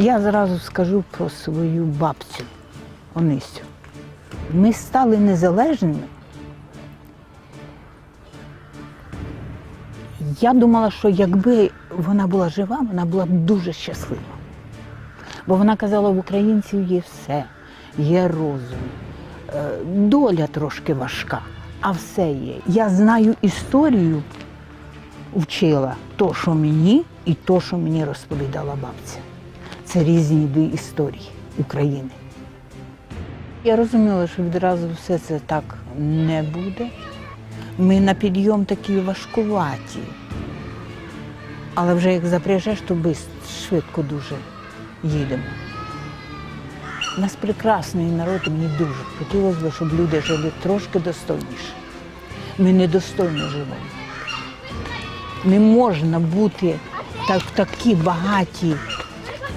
Я зразу скажу про свою бабцю Онисю. Ми стали незалежними. Я думала, що якби вона була жива, вона була б дуже щаслива. Бо вона казала, в українців є все, є розум, е, доля трошки важка, а все є. Я знаю історію, вчила то, що мені, і то, що мені розповідала бабця. Це різні дві історії України. Я розуміла, що відразу все це так не буде. Ми на підйом такі важкуваті. Але вже як запряжеш, то швидко дуже їдемо. У нас прекрасний народ, і мені дуже хотілося б, щоб люди жили трошки достойніше. Ми недостойно живемо. Не можна бути так, багатій, в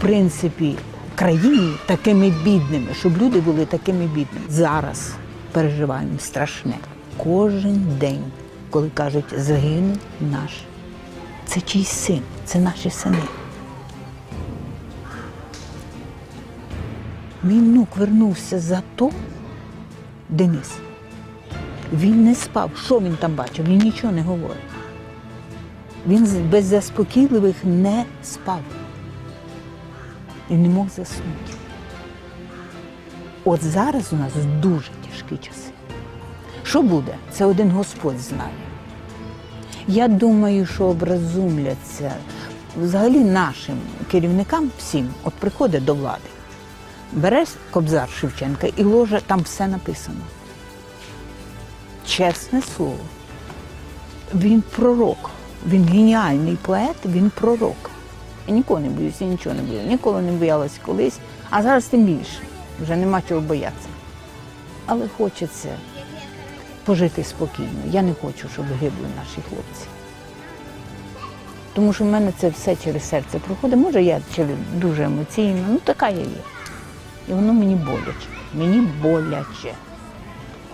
принципі, країні такими бідними, щоб люди були такими бідними. Зараз переживаємо страшне. Кожен день, коли кажуть, загинув наш. Це чийсь син, це наші сини. Мій внук вернувся за то, Денис. Він не спав. Що він там бачив? Він нічого не говорить. Він без заспокійливих не спав. І не мог заснути. От зараз у нас дуже тяжкі часи. Що буде? Це один Господь знає. Я думаю, що образумляться взагалі нашим керівникам всім, от приходить до влади, бере кобзар Шевченка і ложе, там все написано. Чесне слово. Він пророк, він геніальний поет, він пророк. Я нікого не боюся, нічого не боюся. Ніколи не боялась колись, а зараз тим більше. Вже нема чого боятися. Але хочеться пожити спокійно. Я не хочу, щоб гибли наші хлопці. Тому що в мене це все через серце проходить. Може, я дуже емоційна, ну така я є. І воно мені боляче. Мені боляче.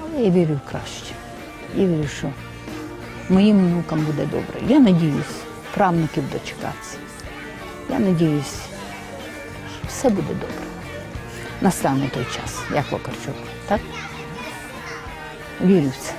Але я вірю в краще. Я вірю, що моїм внукам буде добре. Я надіюсь, правнуків дочекатися. Я надіюсь, що все буде добре. Настане той час, як Вакарчук, так? Вірю в це.